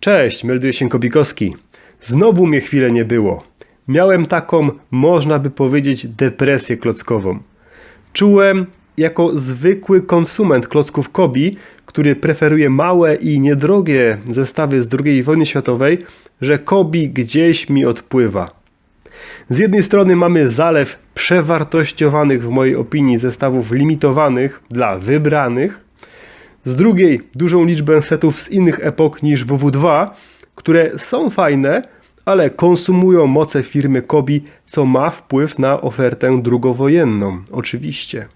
Cześć, melduje się Kobikowski. Znowu mnie chwilę nie było. Miałem taką, można by powiedzieć, depresję klockową. Czułem jako zwykły konsument klocków Kobi, który preferuje małe i niedrogie zestawy z II wojny światowej, że Kobi gdzieś mi odpływa. Z jednej strony mamy zalew przewartościowanych w mojej opinii zestawów limitowanych dla wybranych, z drugiej dużą liczbę setów z innych epok niż WW2, które są fajne, ale konsumują moce firmy Kobi, co ma wpływ na ofertę drugowojenną, oczywiście.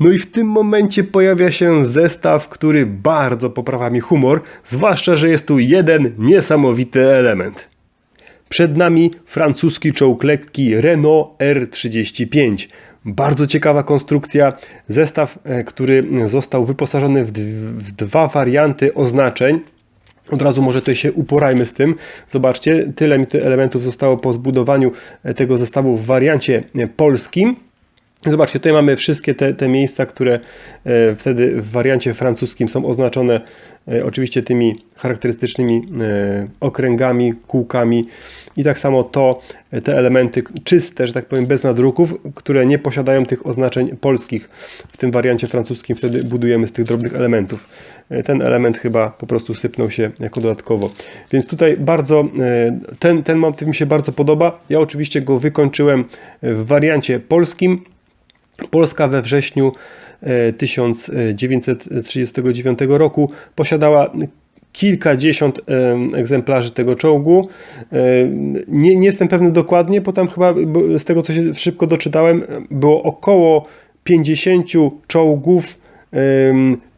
No i w tym momencie pojawia się zestaw, który bardzo poprawia mi humor, zwłaszcza, że jest tu jeden niesamowity element. Przed nami francuski czołg lekki Renault R35. Bardzo ciekawa konstrukcja. Zestaw, e, który został wyposażony w, w dwa warianty oznaczeń. Od razu może tutaj się uporajmy z tym. Zobaczcie, tyle mi tu elementów zostało po zbudowaniu e, tego zestawu w wariancie e, polskim. Zobaczcie, tutaj mamy wszystkie te, te miejsca, które e, wtedy w wariancie francuskim są oznaczone e, oczywiście tymi charakterystycznymi e, okręgami, kółkami i tak samo to, te elementy czyste, że tak powiem, bez nadruków, które nie posiadają tych oznaczeń polskich. W tym wariancie francuskim wtedy budujemy z tych drobnych elementów. Ten element chyba po prostu sypnął się jako dodatkowo. Więc tutaj bardzo, ten, ten motyw mi się bardzo podoba. Ja oczywiście go wykończyłem w wariancie polskim. Polska we wrześniu e, 1939 roku posiadała kilkadziesiąt em, egzemplarzy tego czołgu. E, Nie, nie jestem pewny dokładnie, bo tam chyba z tego co się szybko doczytałem, było około 50 czołgów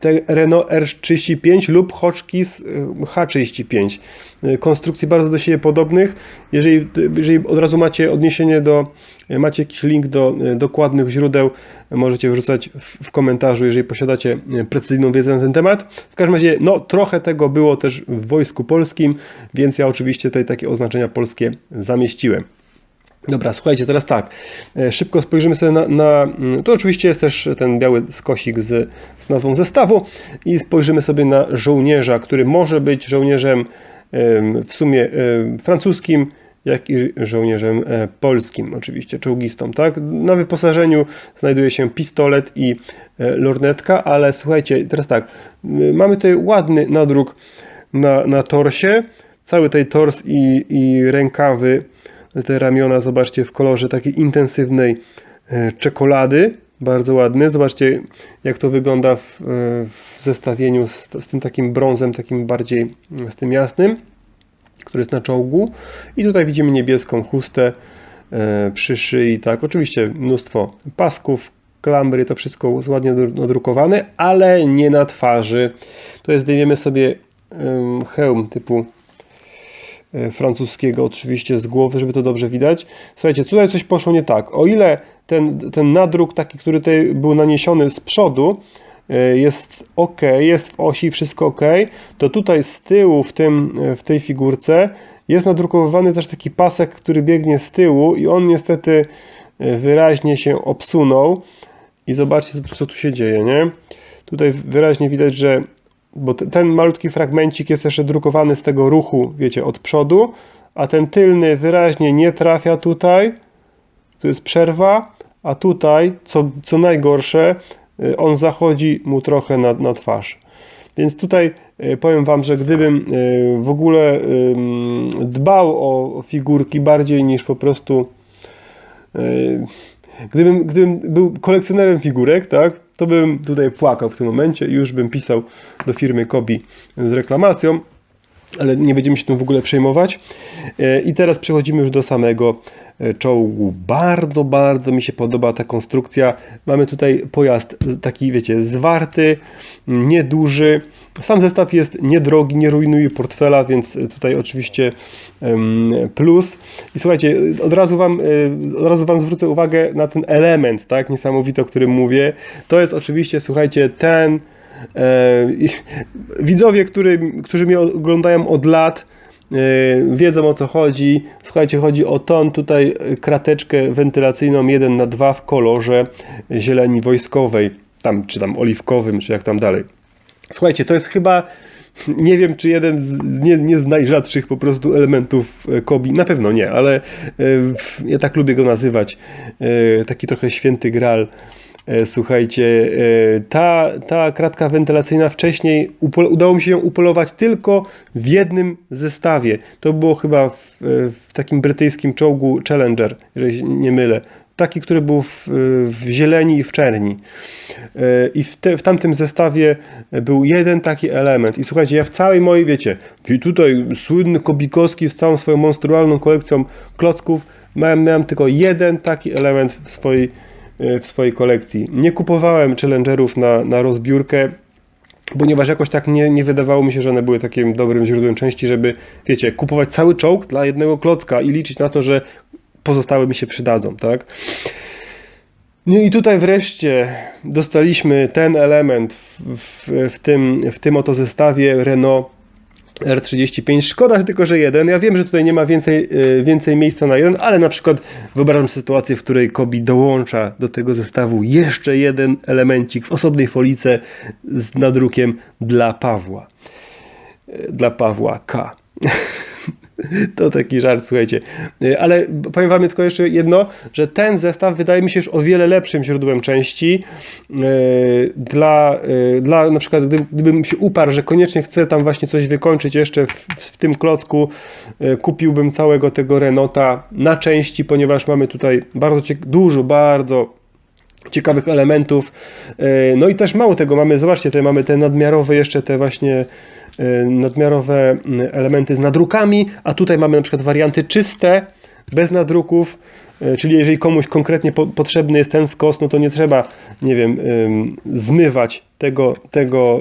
te Renault R35 lub Hotchkiss e, H35. E, Konstrukcji bardzo do siebie podobnych. Jeżeli, jeżeli od razu macie odniesienie do, macie jakiś link do dokładnych źródeł, możecie wrzucać w, w komentarzu, jeżeli posiadacie precyzyjną wiedzę na ten temat. W każdym razie, no trochę tego było też w Wojsku Polskim, więc ja oczywiście tutaj takie oznaczenia polskie zamieściłem. Dobra, słuchajcie, teraz tak. E, Szybko spojrzymy sobie na, na. mm, Tu oczywiście jest też ten biały skosik z, z nazwą zestawu i spojrzymy sobie na żołnierza, który może być żołnierzem em, w sumie francuskim, jak i żołnierzem e, polskim, oczywiście czołgistą. Tak? Na wyposażeniu znajduje się pistolet i e, lornetka, ale słuchajcie, teraz tak. Mamy tutaj ładny nadruk na, na torsie. Cały tej tors i, i rękawy te ramiona, zobaczcie, w kolorze takiej intensywnej e, czekolady. Bardzo ładny. Zobaczcie, jak to wygląda w, e, w zestawieniu z, z tym takim brązem, takim bardziej mm, z tym jasnym, który jest na czołgu. I tutaj widzimy niebieską chustę e, przy szyi. Tak, oczywiście mnóstwo pasków, klamry, to wszystko ładnie nadrukowane, ale nie na twarzy. To zdejmiemy sobie hełm typu francuskiego oczywiście z głowy, żeby to dobrze widać. Słuchajcie, tutaj coś poszło nie tak. O ile ten, ten nadruk taki, który tutaj był naniesiony z przodu e, jest ok, jest w osi, wszystko ok, to tutaj z tyłu w, tym, e, w tej figurce jest nadrukowany też taki pasek, który biegnie z tyłu i on niestety e, wyraźnie się obsunął. I zobaczcie, co tu się dzieje, nie? Tutaj wyraźnie widać, że bo te- ten malutki fragmencik jest jeszcze drukowany z tego ruchu, wiecie, od przodu, a ten tylny wyraźnie nie trafia tutaj. Tu jest przerwa, a tutaj, co, co najgorsze, y, on zachodzi mu trochę na, na twarz. Więc tutaj y, powiem Wam, że gdybym y, w ogóle dbał o figurki bardziej niż po prostu Gdybym, gdybym był kolekcjonerem figurek, tak, to bym tutaj płakał w tym momencie i już bym pisał do firmy Kobi z reklamacją, ale nie będziemy się tym w ogóle przejmować. E, I teraz przechodzimy już do samego e, czołgu. Bardzo, bardzo mi się podoba ta konstrukcja. Mamy tutaj pojazd taki, wiecie, zwarty, nieduży. Sam zestaw jest niedrogi, nie rujnuje portfela, więc tutaj oczywiście plus. I słuchajcie, od razu wam, e, od razu wam zwrócę uwagę na ten element, tak, niesamowity, o którym mówię. To jest oczywiście, słuchajcie, ten widzowie, który, którzy mnie oglądają od lat, wiedzą o co chodzi. Słuchajcie, chodzi o ton, tutaj krateczkę wentylacyjną 1 na 2 w kolorze zieleni wojskowej, tam czy tam oliwkowym, czy jak tam dalej. Słuchajcie, to jest chyba nie wiem, czy jeden z nie, nie z najrzadszych po prostu elementów Kobi, na pewno nie, ale ja tak lubię go nazywać, taki trochę święty gral E, słuchajcie, e, ta, ta kratka wentylacyjna wcześniej udało mi się ją upolować tylko w jednym zestawie. To było chyba w, w takim brytyjskim czołgu Challenger, jeżeli nie mylę. Taki, który był w, w zieleni i w czerni. E, I w, te, w tamtym zestawie był jeden taki element. I słuchajcie, ja w całej mojej, wiecie, tutaj słynny Kobikowski z całą swoją monstrualną kolekcją klocków, miałem, miałem tylko jeden taki element w swojej w swojej kolekcji. Nie kupowałem Challengerów na, na rozbiórkę, ponieważ jakoś tak nie, nie wydawało mi się, że one były takim dobrym źródłem części, żeby, wiecie, kupować cały czołg dla jednego klocka i liczyć na to, że pozostałe mi się przydadzą, tak? No i tutaj wreszcie dostaliśmy ten element w, w, w, tym, w tym oto zestawie Renault R35. Szkoda tylko, że jeden. Ja wiem, że tutaj nie ma więcej, e, więcej miejsca na jeden, ale na przykład wyobrażam sytuację, w której Kobi dołącza do tego zestawu jeszcze jeden elemencik w osobnej folice z nadrukiem dla Pawła. E, dla Pawła K. To taki żart, słuchajcie. Y, ale powiem wam tylko jeszcze jedno, że ten zestaw wydaje mi się już o wiele lepszym źródłem części. Y, dla, y, dla na przykład, gdybym się uparł, że koniecznie chcę tam właśnie coś wykończyć jeszcze w, w tym klocku, kupiłbym całego tego Renota na części, ponieważ mamy tutaj bardzo dużo, bardzo ciekawych elementów. No i też mało tego mamy, zobaczcie, tutaj mamy te nadmiarowe jeszcze te właśnie Y, nadmiarowe y, elementy z nadrukami, a tutaj mamy na przykład warianty czyste, bez nadruków, y, czyli jeżeli komuś konkretnie po, potrzebny jest ten skos, no to nie trzeba, nie wiem, zmywać tego, tego,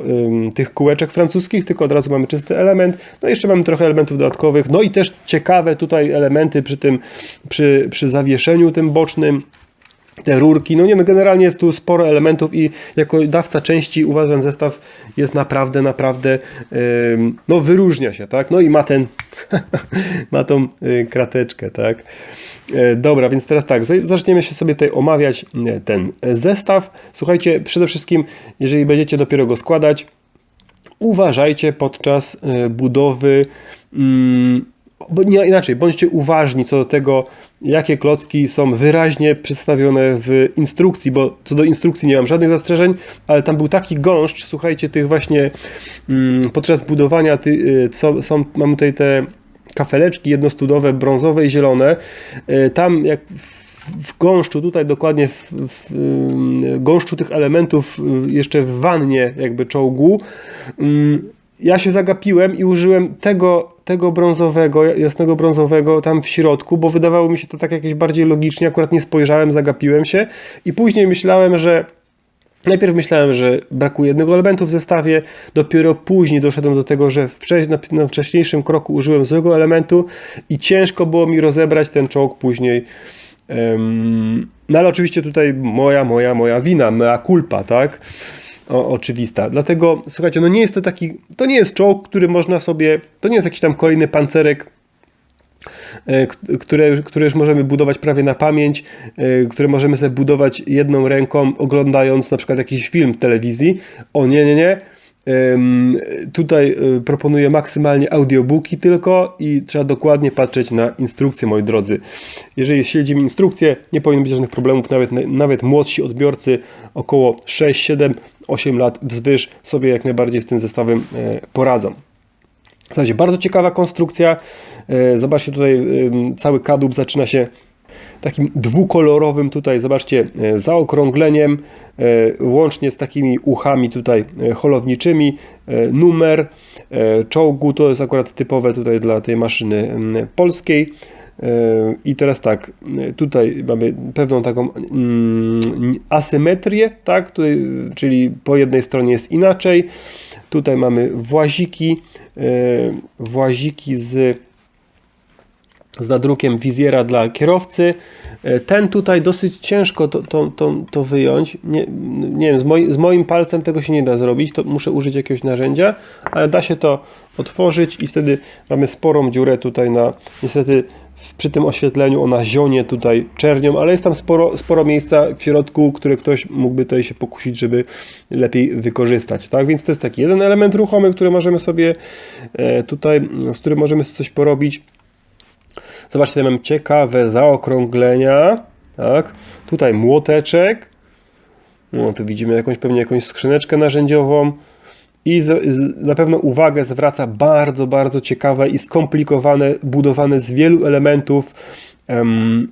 tych kółeczek francuskich, tylko od razu mamy czysty element. No i jeszcze mamy trochę elementów dodatkowych, no i też ciekawe tutaj elementy przy tym, przy, przy zawieszeniu tym bocznym, te rurki, no nie, no generalnie jest tu sporo elementów i jako dawca części uważam zestaw jest naprawdę, naprawdę yy, no wyróżnia się, tak, no i ma ten ma tą yy, krateczkę, tak? Yy, dobra, więc teraz tak, zaczniemy się sobie tutaj omawiać ten zestaw, słuchajcie, przede wszystkim jeżeli będziecie dopiero go składać uważajcie podczas y, budowy mm, bo nie, inaczej, bądźcie uważni co do tego, jakie klocki są wyraźnie przedstawione w instrukcji, bo co do instrukcji nie mam żadnych zastrzeżeń, ale tam był taki gąszcz, słuchajcie, tych właśnie mm, podczas budowania, ty, y, co, są, mam tutaj te kafeleczki jednostudowe, brązowe i zielone, y, tam jak w gąszczu, tutaj dokładnie w, w, y, gąszczu tych elementów jeszcze w wannie jakby czołgu, mm, ja się zagapiłem i użyłem tego, tego brązowego, jasnego brązowego tam w środku, bo wydawało mi się to tak jakieś bardziej logicznie, akurat nie spojrzałem, zagapiłem się i później myślałem, że Najpierw myślałem, że brakuje jednego elementu w zestawie, dopiero później doszedłem do tego, że na wcześniejszym kroku użyłem złego elementu i ciężko było mi rozebrać ten czołg później. No ale oczywiście tutaj moja, moja, moja wina, mea culpa, tak? O, oczywista. Dlatego, słuchajcie, no nie jest to taki, to nie jest czołg, który można sobie, to nie jest jakiś tam kolejny pancerek, e, które, które już możemy budować prawie na pamięć, e, które możemy sobie budować jedną ręką, oglądając na przykład jakiś film w telewizji. O nie, nie, nie. Tutaj e, proponuję maksymalnie audiobooki tylko i trzeba dokładnie patrzeć na instrukcje, moi drodzy. Jeżeli śledzimy instrukcje, nie powinno być żadnych problemów, nawet, nawet młodsi odbiorcy, około 6-7 8 lat wzwyż sobie jak najbardziej z tym zestawem e, poradzą. Słuchajcie, bardzo ciekawa konstrukcja. E, zobaczcie tutaj cały kadłub zaczyna się takim dwukolorowym tutaj, zobaczcie, e, zaokrągleniem, łącznie z takimi uchami tutaj holowniczymi. Numer czołgu to jest akurat typowe tutaj dla tej maszyny polskiej. I teraz tak, tutaj mamy pewną taką mm, asymetrię, tak, tutaj, czyli po jednej stronie jest inaczej. Tutaj mamy właziki, e, właziki z z nadrukiem wizjera dla kierowcy. E, ten tutaj dosyć ciężko to, to, to, to wyjąć. Nie, nie wiem, z, moi, z moim palcem tego się nie da zrobić, to muszę użyć jakiegoś narzędzia, ale da się to otworzyć i wtedy mamy sporą dziurę tutaj na, niestety przy tym oświetleniu ona zionie tutaj czernią, ale jest tam sporo, sporo miejsca w środku, które ktoś mógłby tutaj się pokusić, żeby lepiej wykorzystać, tak? Więc to jest taki jeden element ruchomy, który możemy sobie e, tutaj, z którym możemy coś porobić. Zobaczcie, tutaj mam ciekawe zaokrąglenia, tak? Tutaj młoteczek, no tu widzimy jakąś pewnie jakąś skrzyneczkę narzędziową i z, na pewno uwagę zwraca bardzo, bardzo ciekawe i skomplikowane, budowane z wielu elementów em,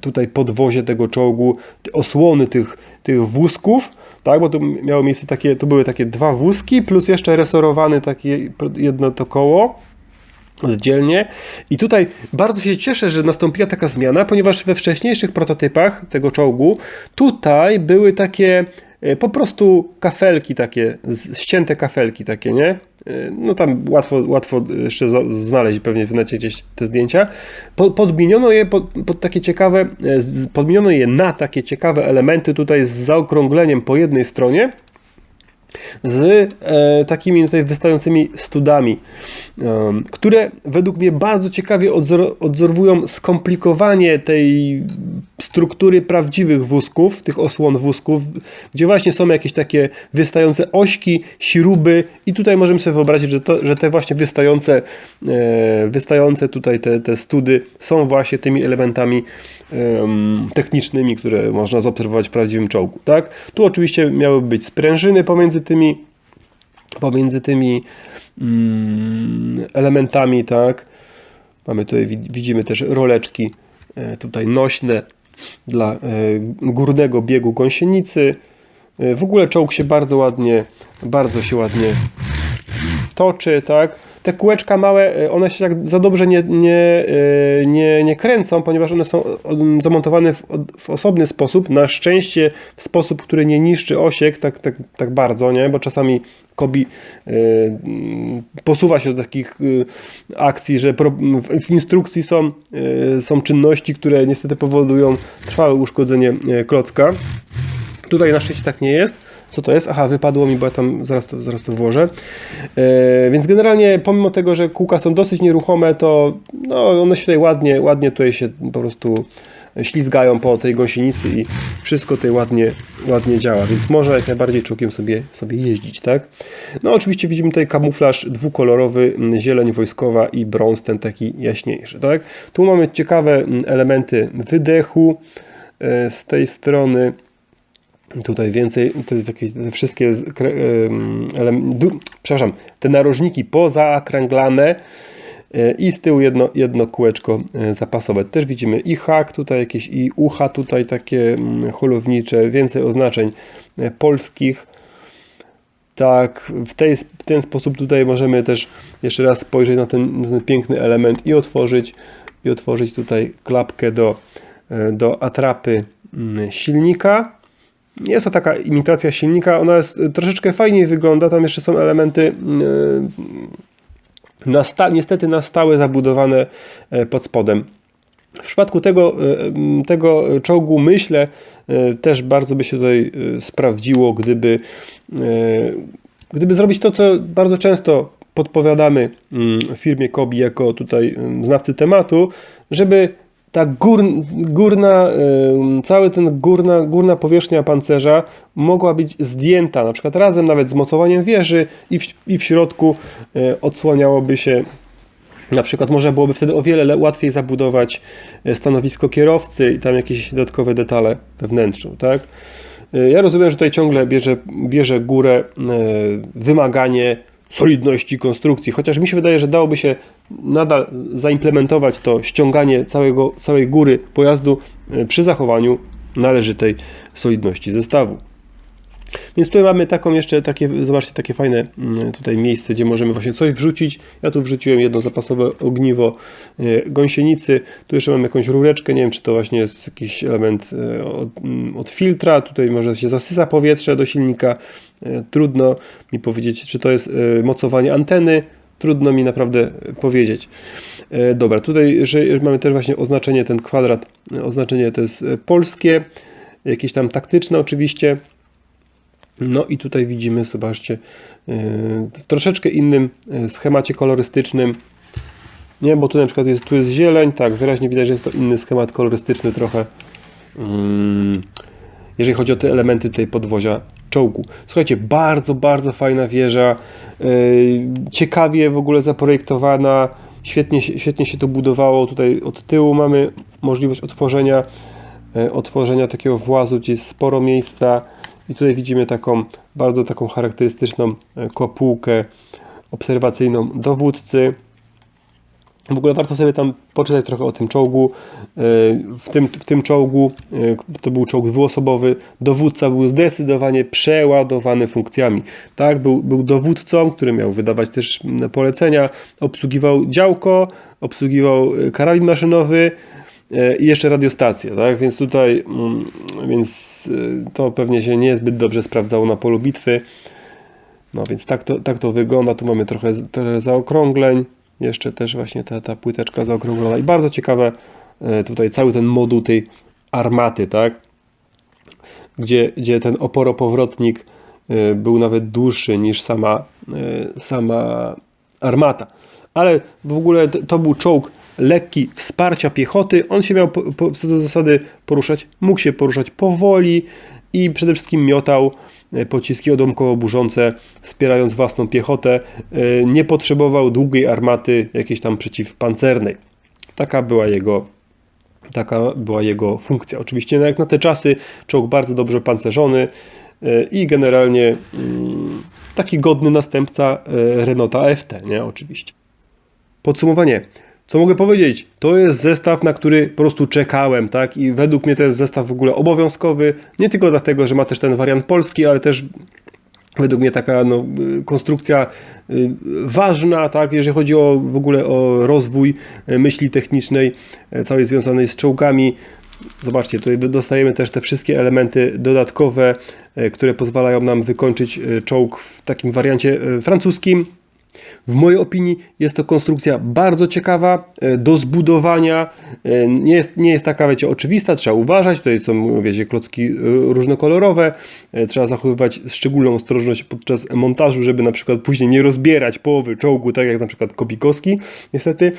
tutaj podwozie tego czołgu, osłony tych, tych wózków, tak, bo tu miało miejsce takie, tu były takie dwa wózki, plus jeszcze resorowany takie jedno to koło oddzielnie. I tutaj bardzo się cieszę, że nastąpiła taka zmiana, ponieważ we wcześniejszych prototypach tego czołgu tutaj były takie po prostu kafelki takie, ścięte kafelki takie, nie? E, No tam łatwo, łatwo jeszcze znaleźć pewnie w necie gdzieś te zdjęcia. Po- Podmieniono je pod, pod takie ciekawe, e, podmieniono je na takie ciekawe elementy tutaj z zaokrągleniem po jednej stronie z e, takimi tutaj wystającymi studami, em, które według mnie bardzo ciekawie odzor, odzorowują skomplikowanie tej struktury prawdziwych wózków, tych osłon wózków, gdzie właśnie są jakieś takie wystające ośki, śruby i tutaj możemy sobie wyobrazić, że, to, że te właśnie wystające, e, wystające tutaj te, te study są właśnie tymi elementami em, technicznymi, które można zaobserwować w prawdziwym czołgu. Tak? Tu oczywiście miałyby być sprężyny pomiędzy tymi, pomiędzy tymi mm, elementami, tak? Mamy tutaj, wid- widzimy też roleczki e, tutaj nośne dla e, górnego biegu gąsienicy. E, W ogóle czołg się bardzo ładnie, bardzo się ładnie toczy, tak? Te kółeczka małe, e, one się tak za dobrze nie, nie, e, nie, nie kręcą, ponieważ one są zamontowane w, w osobny sposób. Na szczęście w sposób, który nie niszczy osiek tak, tak, tak bardzo, nie? Bo czasami Kobi e, posuwa się do takich akcji, że w, instrukcji są, są czynności, które niestety powodują trwałe uszkodzenie klocka. Tutaj na szczęście tak nie jest. Co to jest? Aha, wypadło mi, bo ja tam zaraz to, zaraz to włożę. E, więc generalnie, pomimo tego, że kółka są dosyć nieruchome, to no, one się tutaj ładnie, ładnie tutaj się po prostu ślizgają po tej gąsienicy i wszystko tutaj ładnie, ładnie działa, więc można jak najbardziej czołgiem sobie, sobie jeździć, tak? No oczywiście widzimy tutaj kamuflaż dwukolorowy, zieleń wojskowa i brąz ten taki jaśniejszy, tak? Tu mamy ciekawe elementy wydechu e, z tej strony. Tutaj więcej, tutaj te wszystkie du, przepraszam, te narożniki pozaakręglane e, i z tyłu jedno, jedno kółeczko e, zapasowe. Też widzimy i hak tutaj jakieś i ucha tutaj takie mm, holownicze, więcej oznaczeń e, polskich. Tak, w, tej, w ten sposób tutaj możemy też jeszcze raz spojrzeć na ten, na ten piękny element i otworzyć, i otworzyć tutaj klapkę do, do atrapy mm, silnika. Jest to taka imitacja silnika, ona jest e, troszeczkę fajniej wygląda, tam jeszcze są elementy mm, na sta- niestety na stałe zabudowane e, pod spodem. W przypadku tego, e, tego czołgu myślę e, też bardzo by się tutaj sprawdziło, gdyby, gdyby zrobić to, co bardzo często podpowiadamy mm, firmie Kobi jako tutaj znawcy tematu, żeby ta gór, górna, cały ten górna, górna powierzchnia pancerza mogła być zdjęta, na przykład razem nawet z mocowaniem wieży i w, i w środku e, odsłaniałoby się na przykład można byłoby wtedy o wiele le- łatwiej zabudować e, stanowisko kierowcy i tam jakieś dodatkowe detale we wnętrzu, tak? E, Ja rozumiem, że tutaj ciągle bierze, bierze górę wymaganie solidności konstrukcji, chociaż mi się wydaje, że dałoby się nadal zaimplementować to ściąganie całego, całej góry pojazdu e, przy zachowaniu należytej solidności zestawu. Więc tutaj mamy taką jeszcze takie, zobaczcie, takie fajne mm, tutaj miejsce, gdzie możemy właśnie coś wrzucić. Ja tu wrzuciłem jedno zapasowe ogniwo e, gąsienicy. Tu jeszcze mam jakąś rureczkę, nie wiem, czy to właśnie jest jakiś element e, od, mm, od filtra. Tutaj może się zasysa powietrze do silnika. E, Trudno mi powiedzieć, czy to jest mocowanie anteny. Trudno mi naprawdę powiedzieć. Dobra, tutaj mamy też właśnie oznaczenie, ten kwadrat, oznaczenie to jest polskie, jakieś tam taktyczne oczywiście. No i tutaj widzimy, zobaczcie, yy, w troszeczkę innym yy, schemacie kolorystycznym. Nie, bo tu na przykład jest, tu jest zieleń, tak, wyraźnie widać, że jest to inny schemat kolorystyczny trochę. Mm, jeżeli chodzi o te elementy tutaj podwozia czołgu. Słuchajcie, bardzo, bardzo fajna wieża, yy, ciekawie w ogóle zaprojektowana, świetnie, świetnie się to budowało. Tutaj od tyłu mamy możliwość otworzenia, yy, otworzenia takiego włazu, gdzie jest sporo miejsca i tutaj widzimy taką bardzo taką charakterystyczną yy, kopułkę obserwacyjną dowódcy. W ogóle warto sobie tam poczytać trochę o tym czołgu. Yy, W tym, w tym czołgu, yy, to był czołg dwuosobowy, dowódca był zdecydowanie przeładowany funkcjami. Tak, był, był dowódcą, który miał wydawać też polecenia, obsługiwał działko, obsługiwał karabin maszynowy i jeszcze radiostację, tak? Więc tutaj, mm, więc yy, to pewnie się niezbyt dobrze sprawdzało na polu bitwy. No więc tak to, tak to wygląda. Tu mamy trochę, trochę zaokrągleń. Jeszcze też właśnie ta, ta płyteczka zaokrąglona. I bardzo ciekawe e, tutaj cały ten moduł tej armaty, tak? Gdzie, gdzie ten oporopowrotnik e, był nawet dłuższy niż sama, e, sama armata. Ale w ogóle to był czołg lekki wsparcia piechoty. On się miał po, po, co do zasady poruszać, mógł się poruszać powoli i przede wszystkim miotał e, pociski odłamkowo-burzące, wspierając własną piechotę. E, Nie potrzebował długiej armaty jakiejś tam przeciwpancernej. Taka była jego Taka była jego funkcja. Oczywiście, no jak na te czasy, czołg bardzo dobrze pancerzony e, i generalnie mm, taki godny następca Renaulta FT, nie? Oczywiście. Podsumowanie. Co mogę powiedzieć? To jest zestaw, na który po prostu czekałem, tak? I według mnie to jest zestaw w ogóle obowiązkowy. Nie tylko dlatego, że ma też ten wariant polski, ale też według mnie taka no, konstrukcja y, ważna, tak, jeżeli chodzi o w ogóle o rozwój y, myśli technicznej, y, całej związanej z czołgami. Zobaczcie, tutaj do- dostajemy też te wszystkie elementy dodatkowe, które pozwalają nam wykończyć czołg w takim wariancie francuskim. W mojej opinii jest to konstrukcja bardzo ciekawa e, do zbudowania. E, Nie jest, nie jest taka, wiecie, oczywista, trzeba uważać. Tutaj są, wiecie, klocki e, różnokolorowe. Trzeba zachowywać szczególną ostrożność podczas montażu, żeby na przykład później nie rozbierać połowy czołgu, tak jak na przykład Kopikowski, niestety.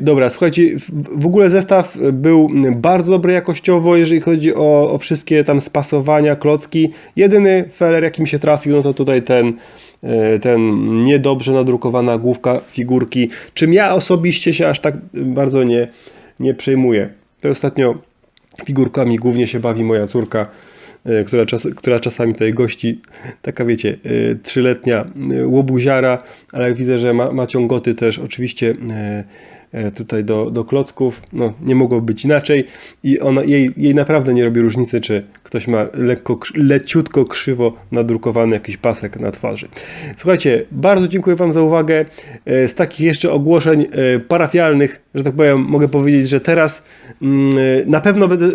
Dobra, słuchajcie, w- ogóle zestaw był bardzo dobry jakościowo, jeżeli chodzi o, o wszystkie tam spasowania, klocki. Jedyny feller, jaki mi się trafił, no to tutaj ten ten niedobrze nadrukowana główka figurki, czym ja osobiście się aż tak bardzo nie, nie przejmuję. To ostatnio figurkami głównie się bawi moja córka, e, która, czas, która czasami tutaj gości, taka wiecie, e, trzyletnia e, łobuziara, ale jak widzę, że ma, ma ciągoty też oczywiście e, e, tutaj do, do klocków, no nie mogło być inaczej i ona, jej, jej naprawdę nie robi różnicy, czy ktoś ma lekko, leciutko krzywo nadrukowany jakiś pasek na twarzy. Słuchajcie, bardzo dziękuję Wam za uwagę. E, Z takich jeszcze ogłoszeń e, parafialnych, że tak powiem, mogę powiedzieć, że teraz mm, e, na pewno będę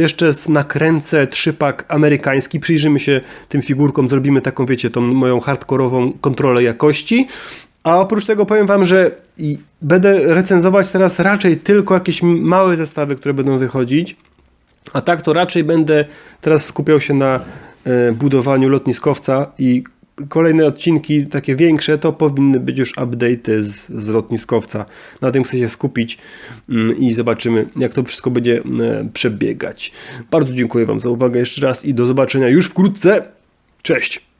jeszcze nakręcę trzypak amerykański, przyjrzymy się tym figurkom, zrobimy taką, wiecie, tą moją hardkorową kontrolę jakości. A oprócz tego powiem Wam, że będę recenzować teraz raczej tylko jakieś małe zestawy, które będą wychodzić. A tak to raczej będę teraz skupiał się na e, budowaniu lotniskowca i kolejne odcinki, takie większe, to powinny być już update'y z, z lotniskowca. Na tym chcę się skupić mm, i zobaczymy, jak to wszystko będzie e, przebiegać. Bardzo dziękuję Wam za uwagę jeszcze raz i do zobaczenia już wkrótce. Cześć!